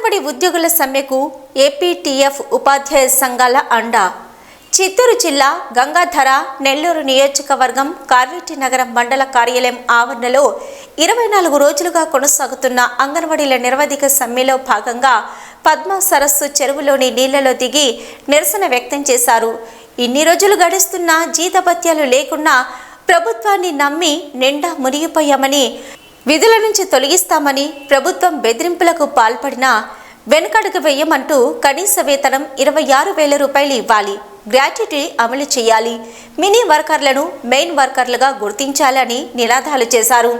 ఉద్యోగుల సమ్మెకు ఏపీటీఎఫ్ ఉపాధ్యాయ సంఘాల అండ. చిత్తూరు జిల్లా గంగాధర నెల్లూరు నియోజకవర్గం కార్వేటి నగరం మండల కార్యాలయం ఆవరణలో ఇరవై నాలుగు రోజులుగా కొనసాగుతున్న అంగన్వాడీల నిరవధిక సమ్మెలో భాగంగా పద్మ సరస్సు చెరువులోని నీళ్ళలో దిగి నిరసన వ్యక్తం చేశారు. ఇన్ని రోజులు గడుస్తున్నా జీతభత్యాలు లేకున్నా ప్రభుత్వాన్ని నమ్మి నిండా మునిగిపోయామని విధుల నుంచి తొలగిస్తామని ప్రభుత్వం బెదిరింపులకు పాల్పడినా వెనుకడుగు వేయమంటూ కనీస వేతనం ఇరవై ఆరు వేల రూపాయలు ఇవ్వాలి. గ్రాట్యుటీ అమలు చేయాలి. మినీ వర్కర్లను మెయిన్ వర్కర్లుగా గుర్తించాలని నినాదాలు చేశారు.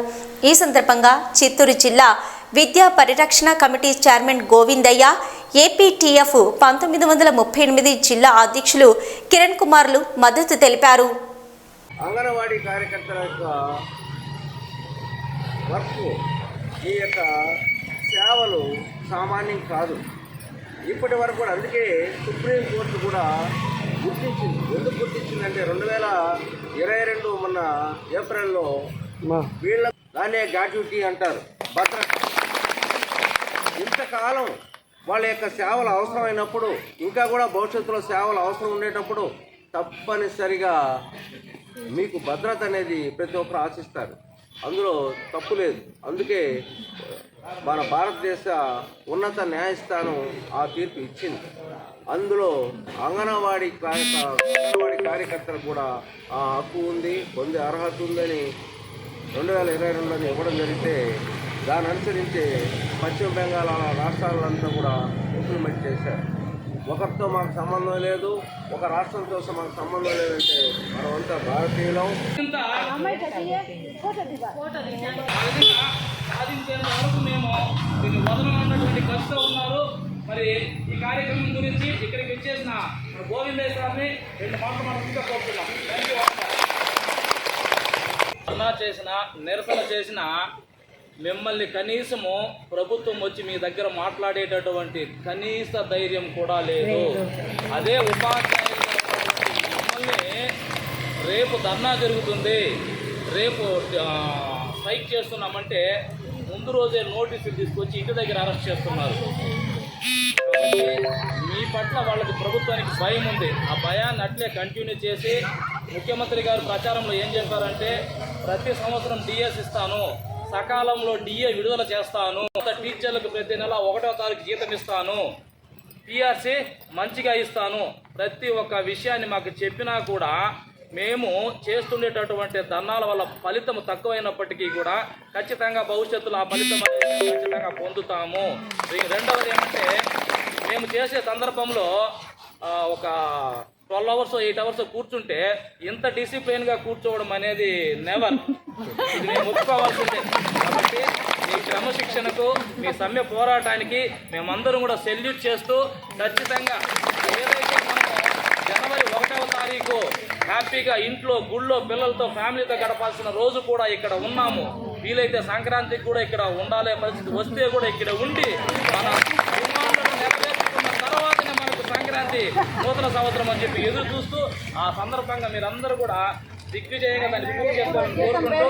ఈ సందర్భంగా చిత్తూరు జిల్లా విద్యా పరిరక్షణ కమిటీ చైర్మన్ గోవిందయ్య ఏపీటీఎఫ్ పంతొమ్మిది వందల ముప్పై ఎనిమిది జిల్లా అధ్యక్షులు కిరణ్ కుమార్లు మద్దతు తెలిపారు. అంగన్వాడీ కార్యకర్తల యొక్క వర్క్ ఈ యొక్క సేవలు సామాన్యం కాదు. ఇప్పటి వరకు కూడా అందుకే సుప్రీంకోర్టు కూడా గుర్తించింది. ఎందుకు గుర్తించిందంటే రెండు వేల ఇరవై రెండు మొన్న ఏప్రిల్లో వీళ్ళ దాన్నే గ్రాట్యుటీ అంటారు. భద్రత. ఇంతకాలం వాళ్ళ యొక్క సేవలు అవసరమైనప్పుడు ఇంకా కూడా భవిష్యత్తులో సేవలు అవసరం ఉండేటప్పుడు తప్పనిసరిగా మీకు భద్రత అనేది ప్రతి ఒక్కరు ఆశిస్తారు. అందులో తప్పు లేదు. అందుకే మన భారతదేశ ఉన్నత న్యాయస్థానం ఆ తీర్పు ఇచ్చింది. అందులో అంగన్వాడీ కార్యక అంగన్వాడీ కార్యకర్తలకు కూడా ఆ హక్కు ఉంది పొందే అర్హత ఉందని రెండు వేల ఇరవై రెండులో ఇవ్వడం జరిగితే దాన్ని అనుసరించి పశ్చిమ బెంగాల్ రాష్ట్రాలంతా కూడా ఇంప్లిమెంట్ చేశారు. ఒకరితో మాకు సంబంధం లేదు ఒక రాష్ట్రంతో మాకు సంబంధం లేదంటే మనమంతా భారతీయులం. సాధించేంత వరకు మేము దీన్ని వదలనున్నటువంటి కష్టం ఉన్నారు. మరి ఈ కార్యక్రమం గురించి ఇక్కడికి వచ్చేసిన మన గోవిందయ్య సార్ని రెండు మాటలు మనం కోరుతున్నాం థ్యాంక్ యూ చేసిన నిరసన చేసిన మిమ్మల్ని కనీసము ప్రభుత్వం వచ్చి మీ దగ్గర మాట్లాడేటటువంటి కనీస ధైర్యం కూడా లేదు. అదే ఉపాధ్యాయులు మిమ్మల్ని రేపు ధర్నా జరుగుతుంది. రేపు స్ట్రైక్ చేస్తున్నామంటే ముందు రోజే నోటీసులు తీసుకొచ్చి ఇంటి దగ్గర అరెస్ట్ చేస్తున్నారు. మీ పట్ల వాళ్ళకి ప్రభుత్వానికి భయం ఉంది. ఆ భయాన్ని అట్లే కంటిన్యూ చేసి ముఖ్యమంత్రి గారు ప్రచారంలో ఏం చెప్పారంటే ప్రతి సంవత్సరం డిఎస్ ఇస్తాను. సకాలంలో డిఏ విడుదల చేస్తాను. టీచర్లకు ప్రతి నెల ఒకటో తారీఖు జీతం ఇస్తాను. పిఆర్సీ మంచిగా ఇస్తాను. ప్రతి ఒక్క విషయాన్ని మాకు చెప్పినా కూడా మేము చేస్తుండేటటువంటి ధర్నాల వల్ల ఫలితం తక్కువైనప్పటికీ కూడా ఖచ్చితంగా భవిష్యత్తులో ఆ ఫలితం అనేది ఖచ్చితంగా పొందుతాము. ఈ రెండవది ఏమంటే మేము చేసే సందర్భంలో ఒక ట్వెల్వ్ అవర్స్ ఎయిట్ అవర్స్ కూర్చుంటే ఇంత డిసిప్లిన్గా కూర్చోవడం అనేది నెవర్ ఇది మేము ఒప్పుకోవాల్సిందే. కాబట్టి మీ క్రమశిక్షణకు మీ సమ్మె పోరాటానికి మేమందరం కూడా సెల్యూట్ చేస్తూ ఖచ్చితంగా ఏదైతే జనవరి ఒకటవ తారీఖు హ్యాపీగా ఇంట్లో గుళ్ళో పిల్లలతో ఫ్యామిలీతో గడపాల్సిన రోజు కూడా ఇక్కడ ఉన్నాము. వీలైతే సంక్రాంతికి కూడా ఇక్కడ ఉండాలే పరిస్థితి వస్తే కూడా ఇక్కడ ఉండి మన సంక్రాంతి నూతన సంవత్సరం అని చెప్పి ఎదురు చూస్తూ ఆ సందర్భంగా మీరందరూ కూడా దిగ్విజయంగా దాన్ని పూర్తి చేసుకోవాలని కోరుకుంటూ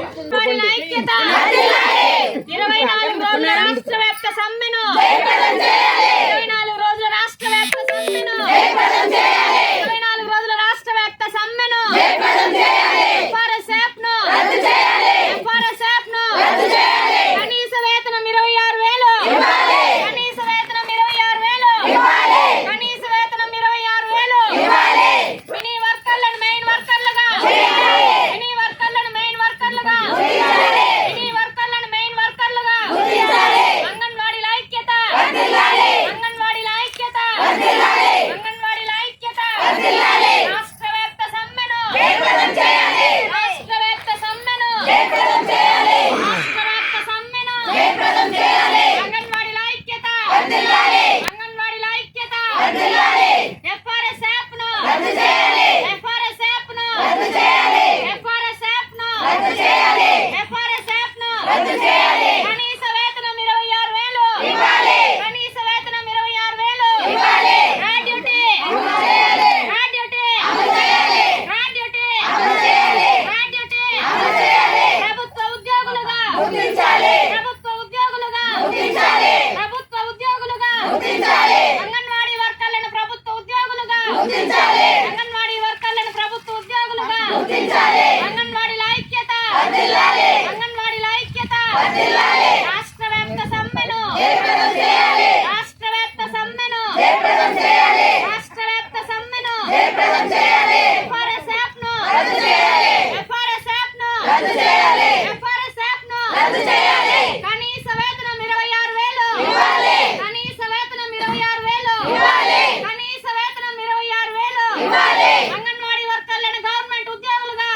అంగన్వాడీ వర్కర్లను ప్రభుత్వ ఉద్యోగులుగా. అంగన్వాడీ వర్కర్లను ప్రభుత్వ ఉద్యోగులుగా. అంగన్వాడీల ఐక్యత అంగన్వాడీల ఐక్యత రాష్ట్ర వ్యాప్త సమ్మెను. రాష్ట్ర వ్యాప్త సమ్మెను. రాష్ట్ర వ్యాప్త సమ్మెను. ఎఫ్ఆర్ఎస్ యాప్ను ఎఫ్ఆర్ఎస్ యాప్ను ఎఫ్ఆర్ఎస్ యాప్ను అంగన్వాడీ వర్కర్లను గవర్నమెంట్ ఉద్యోగులుగా